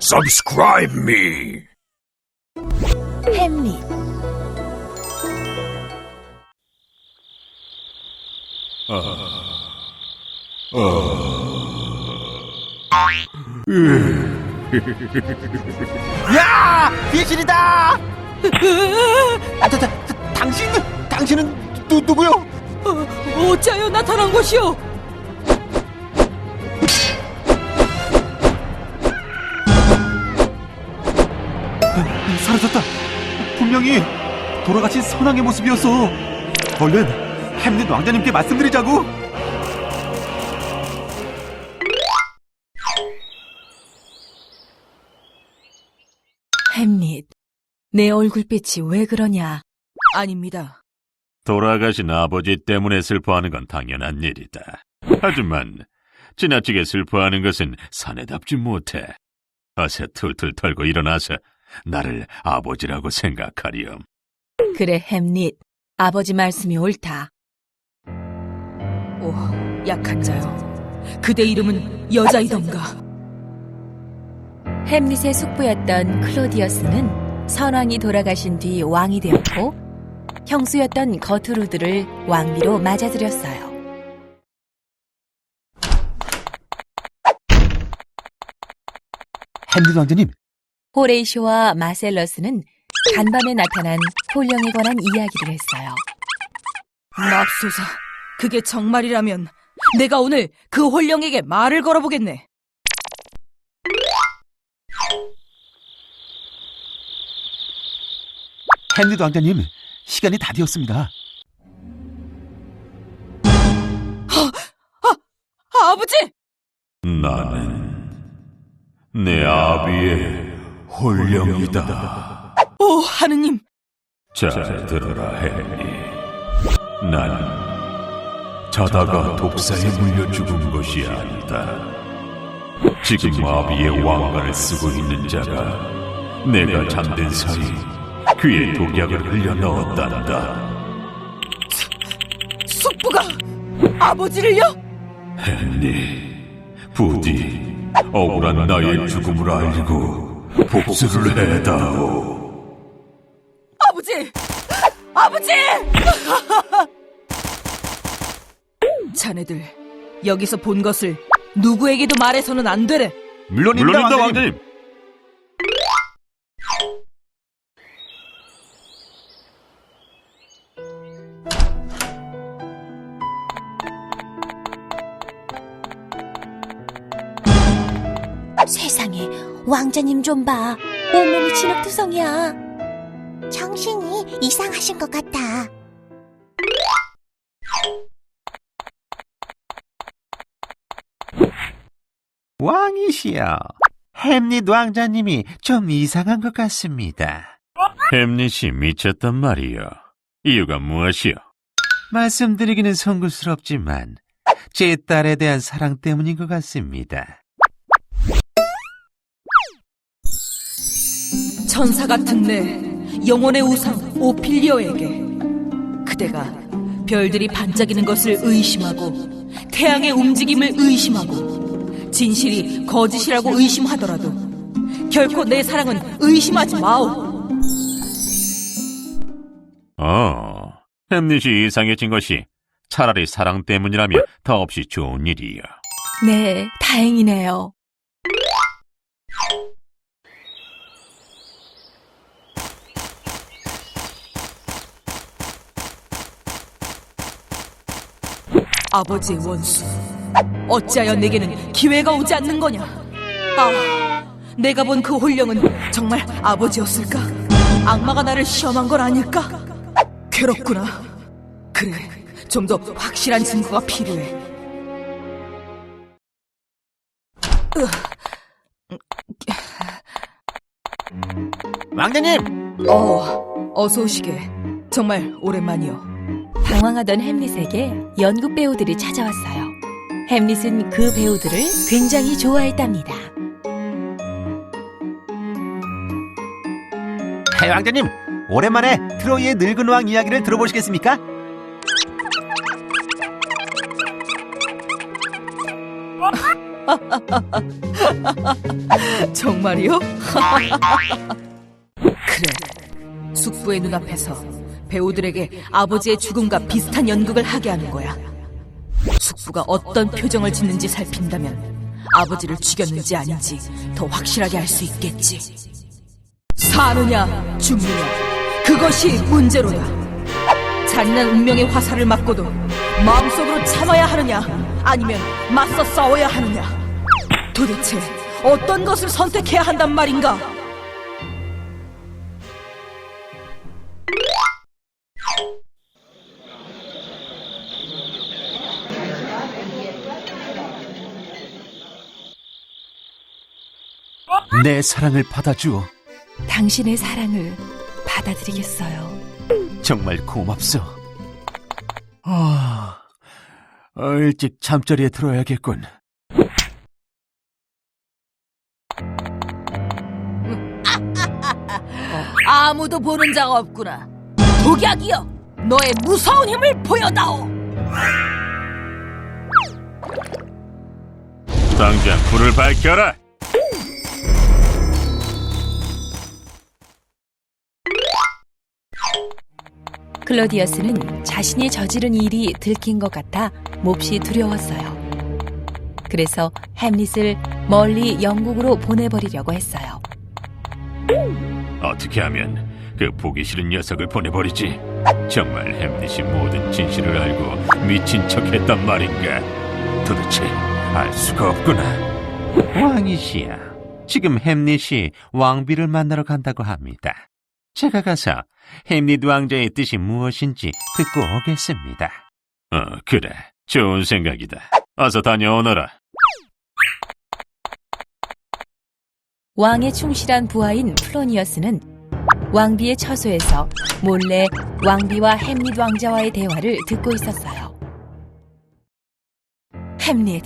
Subscribe me. 햄릿 야! 귀신이다! 아, 다, 다, 다, 당신, 당신은 누, 누구요? 어, 어찌하여 나타난 것이오? 사라졌다. 분명히 돌아가신 선왕의 모습이었어. 얼른 햄릿 왕자님께 말씀드리자고. 햄릿 내 얼굴빛이 왜 그러냐? 아닙니다. 돌아가신 아버지 때문에 슬퍼하는 건 당연한 일이다. 하지만 지나치게 슬퍼하는 것은 사내답지 못해. 어서 툴툴 털고 일어나서 나를 아버지라고 생각하렴. 그래 햄릿 아버지 말씀이 옳다. 오 약한 자요. 그대 이름은 여자이던가. 햄릿의 숙부였던 클로디어스는 선왕이 돌아가신 뒤 왕이 되었고 형수였던 거투루드를 왕비로 맞아들였어요. 햄릿 왕자님, 호레이쇼와 마셀러스는 간밤에 나타난 홀령에 관한 이야기를 했어요. 맙소사, 그게 정말이라면 내가 오늘 그 홀령에게 말을 걸어보겠네. 햄릿 왕자님, 시간이 다 되었습니다. 아버지! 나는 내 아비의 홀령이다. 오, 하느님! 잘 들어라, 헨리. 난 자다가 독사에 물려 죽은 것이 아니다. 지금 아비의 왕관을 쓰고 있는 자가 내가 잠든 사이 귀에 독약을 흘려 넣었단다. 숙부가 아버지를요? 헨리, 부디 억울한 나의 죽음을 알고 복수를 해다오. 아버지! 아버지! 자네들, 여기서 본 것을 누구에게도 말해서는 안 되래. 물론입니다, 물론입니다, 왕자님. 왕자님. 세상에 왕자님 좀 봐. 온몸이 진흙투성이야. 정신이 이상하신 것 같아. 왕이시여. 햄릿 왕자님이 좀 이상한 것 같습니다. 햄릿이 미쳤단 말이요. 이유가 무엇이요? 말씀드리기는 송구스럽지만 제 딸에 대한 사랑 때문인 것 같습니다. 천사 같은 내 영혼의 우상 오필리오에게 그대가 별들이 반짝이는 것을 의심하고 태양의 움직임을 의심하고 진실이 거짓이라고 의심하더라도 결코 내 사랑은 의심하지 마오. 어, 햄릿이 이상해진 것이 차라리 사랑 때문이라면 더없이 좋은 일이요. 네, 다행이네요. 아버지의 원수. 어찌하여 내게는 기회가 오지 않는 거냐? 아, 내가 본그 홀령은 정말 아버지였을까? 악마가 나를 시험한 건 아닐까? 괴롭구나. 그래, 좀 더 확실한 증거가 필요해. 왕자님! 어, 어서 오시게. 정말 오랜만이요. 당황하던 햄릿에게 연극 배우들이 찾아왔어요. 햄릿은 그 배우들을 굉장히 좋아했답니다. 해 왕자님, 오랜만에 트로이의 늙은 왕 이야기를 들어보시겠습니까? 정말이요? 그래. 숙부의 눈앞에서 배우들에게 아버지의 죽음과 비슷한 연극을 하게 하는 거야. 숙부가 어떤 표정을 짓는지 살핀다면 아버지를 죽였는지 아닌지 더 확실하게 알 수 있겠지. 사느냐, 죽느냐, 그것이 문제로다. 잔인한 운명의 화살을 맞고도 마음속으로 참아야 하느냐, 아니면 맞서 싸워야 하느냐. 도대체 어떤 것을 선택해야 한단 말인가? 내 사랑을 받아주오. 당신의 사랑을 받아들이겠어요. 정말 고맙소. 아, 어, 일찍 잠자리에 들어야겠군. 아무도 보는 자가 없구나. 독약이여, 너의 무서운 힘을 보여다오. 당장 불을 밝혀라. 클로디어스는 자신이 저지른 일이 들킨 것 같아 몹시 두려웠어요. 그래서 햄릿을 멀리 영국으로 보내버리려고 했어요. 어떻게 하면 그 보기 싫은 녀석을 보내버리지? 정말 햄릿이 모든 진실을 알고 미친 척했단 말인가? 도대체 알 수가 없구나. 왕이시야. 지금 햄릿이 왕비를 만나러 간다고 합니다. 제가 가서 햄릿 왕자의 뜻이 무엇인지 듣고 오겠습니다. 어, 그래. 좋은 생각이다. 어서 다녀오너라. 왕의 충실한 부하인 플로니어스는 왕비의 처소에서 몰래 왕비와 햄릿 왕자와의 대화를 듣고 있었어요. 햄릿,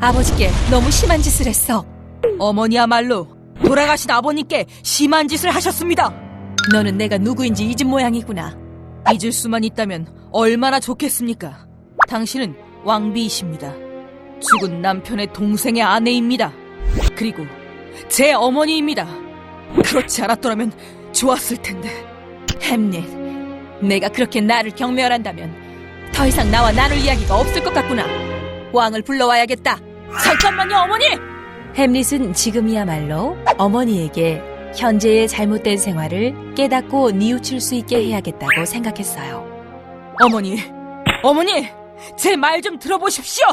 아버지께 너무 심한 짓을 했어. 어머니야말로 돌아가신 아버님께 심한 짓을 하셨습니다. 너는 내가 누구인지 잊은 모양이구나. 잊을 수만 있다면 얼마나 좋겠습니까? 당신은 왕비이십니다. 죽은 남편의 동생의 아내입니다. 그리고 제 어머니입니다. 그렇지 않았더라면 좋았을 텐데. 햄릿, 내가 그렇게 나를 경멸한다면 더 이상 나와 나눌 이야기가 없을 것 같구나. 왕을 불러와야겠다. 잠깐만요, 어머니! 햄릿은 지금이야말로 어머니에게 현재의 잘못된 생활을 깨닫고 뉘우칠 수 있게 해야겠다고 생각했어요. 어머니, 어머니, 제 말 좀 들어보십시오.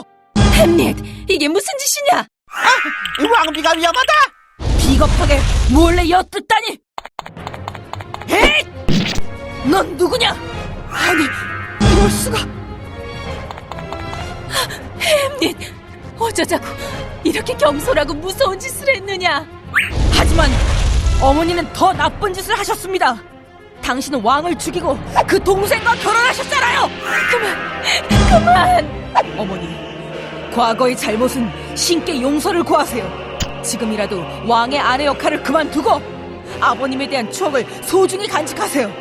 햄릿, 이게 무슨 짓이냐? 왕비가 위험하다. 비겁하게 몰래 엿듣다니! 에잇! 넌 누구냐? 아니, 이럴 수가. 햄릿, 어쩌자고 이렇게 겸손하고 무서운 짓을 했느냐? 하지만 어머니는 더 나쁜 짓을 하셨습니다. 당신은 왕을 죽이고 그 동생과 결혼하셨잖아요. 그만, 그만. 어머니, 과거의 잘못은 신께 용서를 구하세요. 지금이라도 왕의 아내 역할을 그만두고 아버님에 대한 추억을 소중히 간직하세요.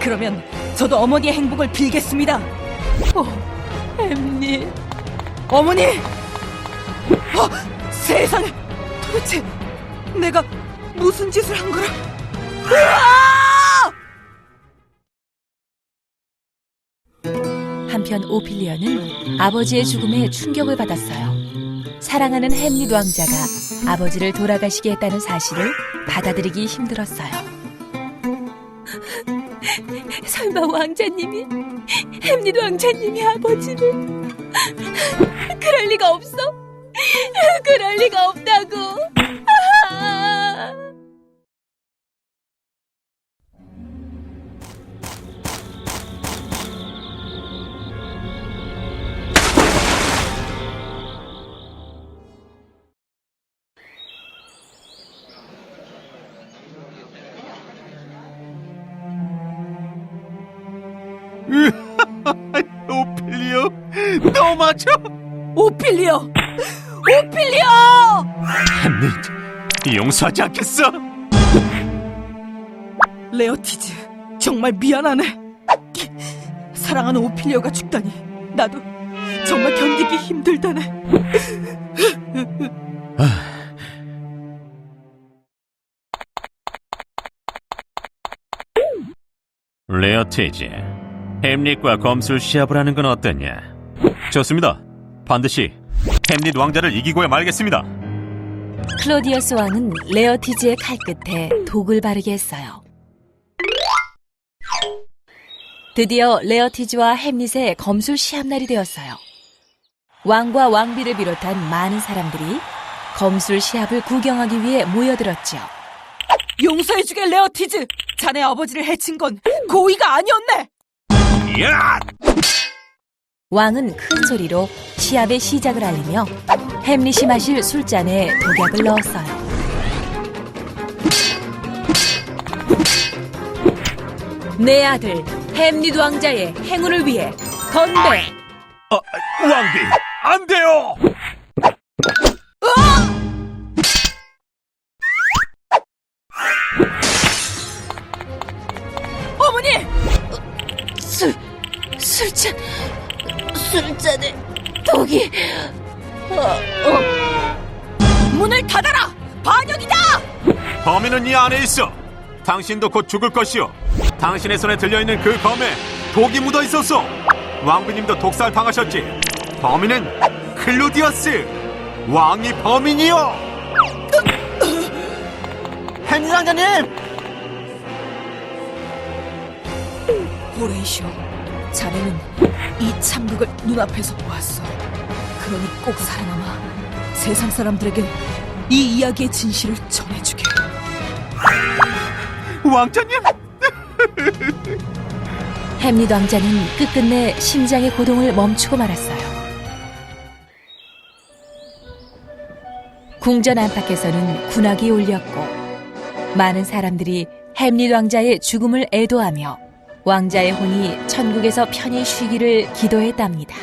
그러면 저도 어머니의 행복을 빌겠습니다. 어, 햄릿, 어머니! 어, 세상에! 도대체 내가 무슨 짓을 한 거라? 한편 오피리어는 아버지의 죽음에 충격을 받았어요. 사랑하는 햄릿 왕자가 아버지를 돌아가시게 했다는 사실을 받아들이기 힘들었어요. 설마 왕자님이 햄릿 왕자님이 아버지를 그럴 리가 없어? 그럴 리가 없다고. 오피리오 너 맞아? 오피리오! 오피리오! 네 용서하지 않겠어? 레어티즈 정말 미안하네. 사랑하는 오피리오가 죽다니. 나도 정말 견디기 힘들다네. 아. 레어티즈. 햄릿과 검술 시합을 하는 건 어떠냐? 좋습니다. 반드시 햄릿 왕자를 이기고야 말겠습니다. 클로디어스 왕은 레어티즈의 칼 끝에 독을 바르게 했어요. 드디어 레어티즈와 햄릿의 검술 시합날이 되었어요. 왕과 왕비를 비롯한 많은 사람들이 검술 시합을 구경하기 위해 모여들었죠. 용서해주게 레어티즈! 자네 아버지를 해친 건 고의가 아니었네! 야! 왕은 큰 소리로 시합의 시작을 알리며 햄릿이 마실 술잔에 독약을 넣었어요. 내 아들 햄릿 왕자의 행운을 위해 건배! 어, 왕비, 안 돼요! 어머니! 술, 술잔, 술잔에 독이... 문을 닫아라! 반역이다! 범인은 이 안에 있어. 당신도 곧 죽을 것이오. 당신의 손에 들려있는 그 검에 독이 묻어 있었어. 왕비님도 독살 당하셨지. 범인은 클로디어스. 왕이 범인이요. 햄릿 왕자님! 호레이쇼, 자네는 이 참극을 눈앞에서 보았어. 그러니 꼭 살아남아 세상 사람들에게 이 이야기의 진실을 전해주게. 왕자님. 햄릿 왕자는 끝끝내 심장의 고동을 멈추고 말았어요. 궁전 안팎에서는 군악이 울렸고 많은 사람들이 햄릿 왕자의 죽음을 애도하며 왕자의 혼이 천국에서 편히 쉬기를 기도했답니다.